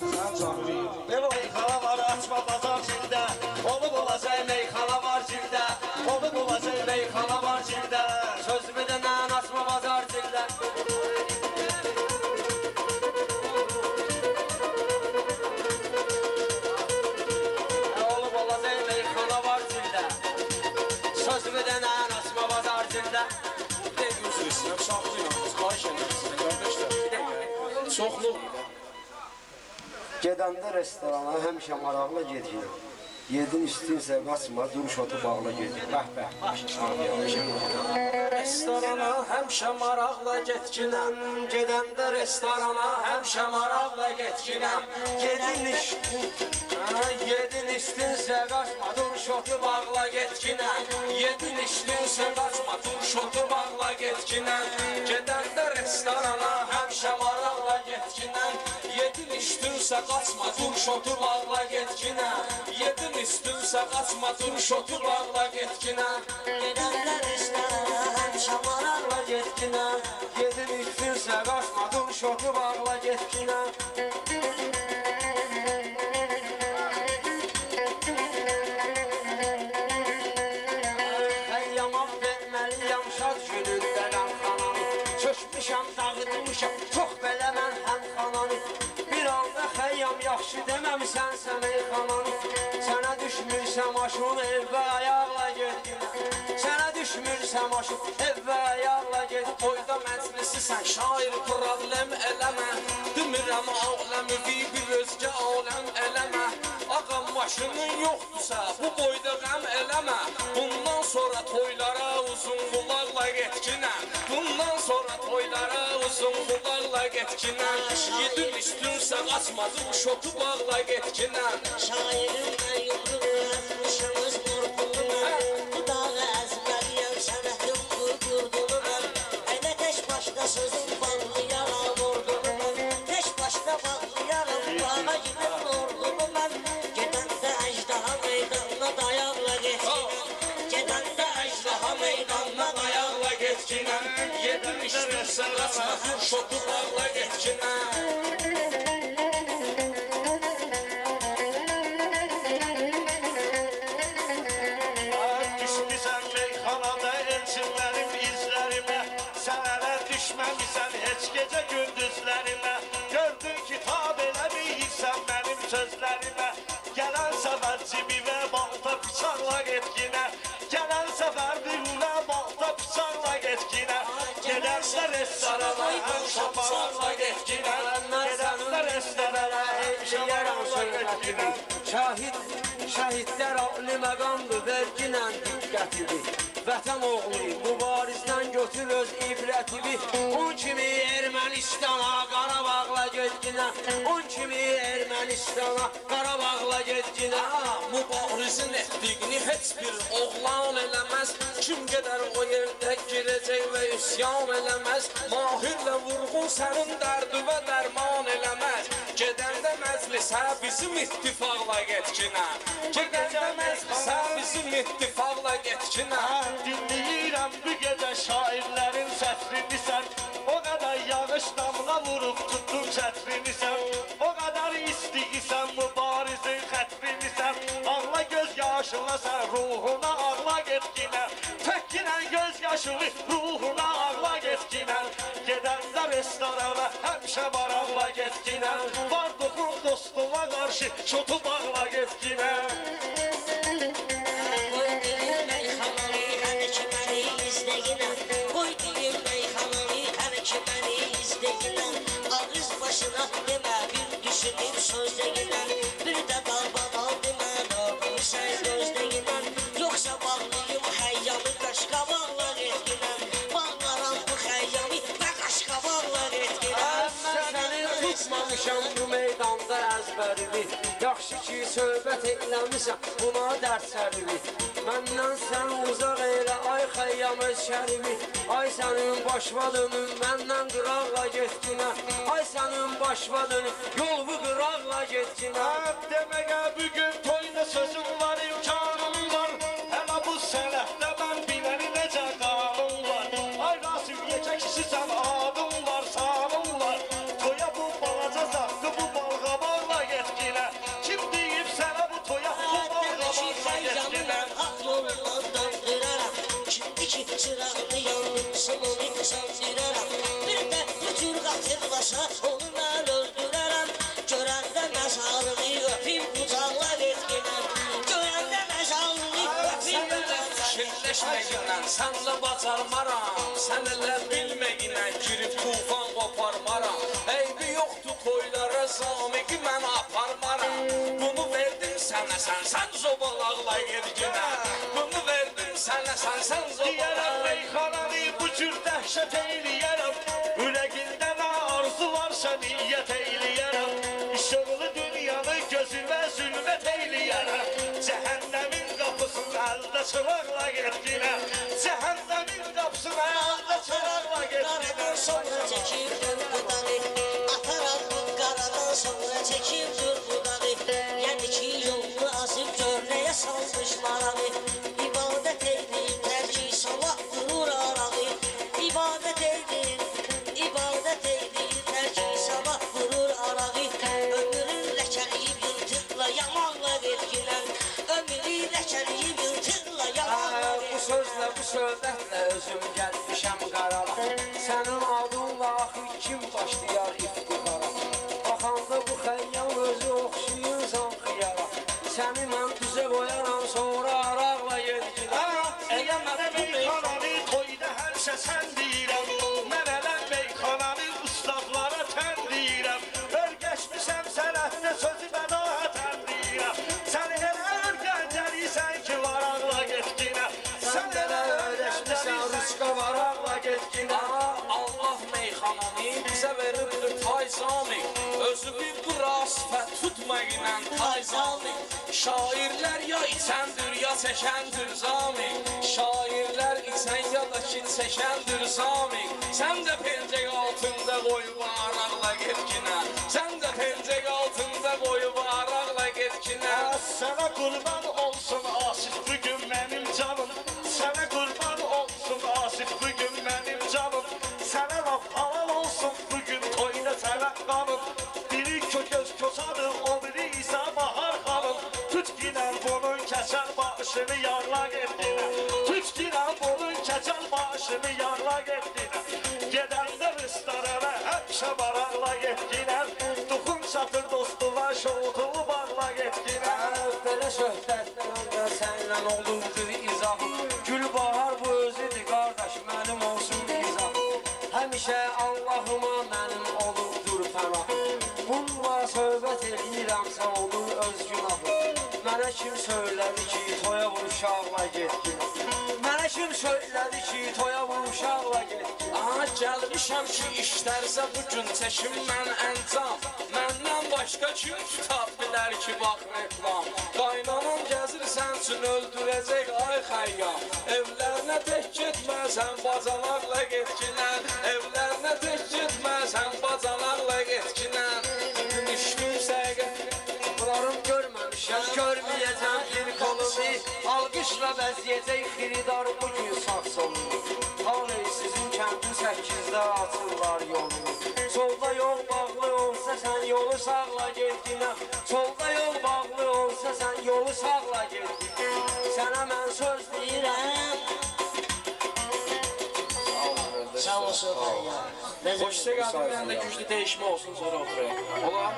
Sen canını yiyeyim. Memo meyxana var açma bazar Gedəndə restorana həmişə maraqla gedir. Yedin istinsə qaçma, duruş otu bağla gedir. Bəh bəh. Restorana həmişə maraqla getkinəm Gedəndə restorana həmişə maraqla getkinəm Hə, Yedin içdinsə qaçma dur şotu bağla getkinəm Yedin içdinsə qaçma dur şotu bağla getkinəm Gedəndə restorana həmişə maraqla getkinəm İçdinsə qaçma dur şotu bağla getkinəm Yedin içdinsə qaçma dur şotu bağla getkinəm Gedəndə restorana həmişə maraqla getkinəm Yedin içdinsə qaçma dur şotu bağla getkinəm aşın evə ayaqla getdin Sənə düşmürsəm aşın evə ayaqla get Toyda məclisi sən şair problem eləmə Demirəm aləmi Ağam maşının yoxdursa bu boyda qəm eləmə Bundan sonra toylara uzun qulaqla getkinəm Bundan sonra toylara uzun qulaqla getkinəm Yedin üstünsə qaçma dur şotu bağla getkinəm Şairim ben yıldırım, işimiz kurtulur. Bu dağı ezberleyem, senetim kurdurdum ben. Hele teş başka sözüm bağlı yara vurdum ben. Teş başka bağlı yaram, dağa üstünsə qaçma dur Şahid, şəhidlər ağlı məqamdır, verginlə diqqətidir. Vətən oğlu, mübarizdən götür öz ibrətini. On kimi Ermənistana, Qarabağla getginə. On kimi Ermənistana, Qarabağla getginə. Mübarizin etdiyini heç bir oğlan eləməz Kim gedər o yerdə girəcək və üsyan eləməz Mahirlə vurğun sənin dərdüvə dərman eləməz Gedəndə məclisə bizim ittifaqla getkinə. Gedəndə məclisə bizim ittifaqla getkinə. Dinləyirəm bu gecə şairlərin sətrini sən. O qədər yağış damla vurub sən ruhuna ağla getkinə Təkkinə göz yaşını ruhuna ağla getkinə Gedəndə restorana həmişə maraqla getkinə Vardığın dostuma qarşı şotu bağla getkinə tutmamışam bu meydanda əzbərimi Yaxşı ki, söhbət eləmişəm buna dərsərimi Məndən sən uzaq elə ay xəyyam öz şərimi. Ay sənin başma dönüm məndən qıraqla getkinə Ay sənin dönüm yol bu qıraqla getkinə Deməyə bugün Kirleşmeyindən sənlə bacarmaram Sən elə bilməyinə girib tufan qoparmaram Eybi yoxdur toylara zamiqi mən aparmaram Bunu verdim sənə sən, sən zobalaqla yerginə Bunu verdim sənə sən, sən zobalaqla Deyərəm meyxananı bu cür dəhşət eyləyər niyyət eyləyərəm İşıqlı dünyanı gözümə zülmət eyləyərəm Cəhənnəmin qapısını əldə çıraqla getdinə Cəhənnəmin qapısını əldə çıraqla getdinə Qaradan sonra çəkib dur budağı Ataram bu qaradan sonra çəkib dur budağı Yəni ki yolunu azıb görnəyə salmış marağı Meyxananı bizə veribdir tay zamik Özü bir bu rasifət tutmaqla tay zamik Şairlər ya içəndir ya çəkəndir zamik Şairlər içən ya da ki çəkəndir zamik Sən də pencək altında qoyub araqla getkinə Sən də pencək altında qoyub araqla getkinə Sənə qurban olsun başını yarla getdinə Tut ginən bunun keçər başını yarla getdinə Gedəndə restorana həmişə maraqla getdinə Duxun çatır dostuma şoltuğu bağla getdinə Belə söhbətdən də sənlə olurdur izah. Gülbahar bu özüdür qardaş, mənim olsun izah. Həmişə Allahıma mənim olubdur pənah Bununla söhbət eləyirəmsə olur öz günahım. Mənə kim söylədi uşaqla getdin Mənə kim söylədi ki, toya vur uşaqla getdin Aha gəlmişəm ki işlərsə bu gün çəkim mən əncam Məndən başqa kim tuta bilər ki bax reklam. Qaynanam gəzir sən üçün öldürəcək ay xəyyam. Evlərinə tək getməsən bacalarla getkinən Evlərinə tək getməsən Alqışla bəziyəcək xiridar bugün sağ solunu Taley sizin kəndin səkizdə açırlar yolunu Solda yol bağlı olsa sən yolu sağla getdinə Solda yol bağlı olsa sən yolu sağla getdinə Sənə mən söz deyirəm. Sağ olsun ya. Hoşça geldin ben de güçlü değişme olsun sonra oturayım. Ola.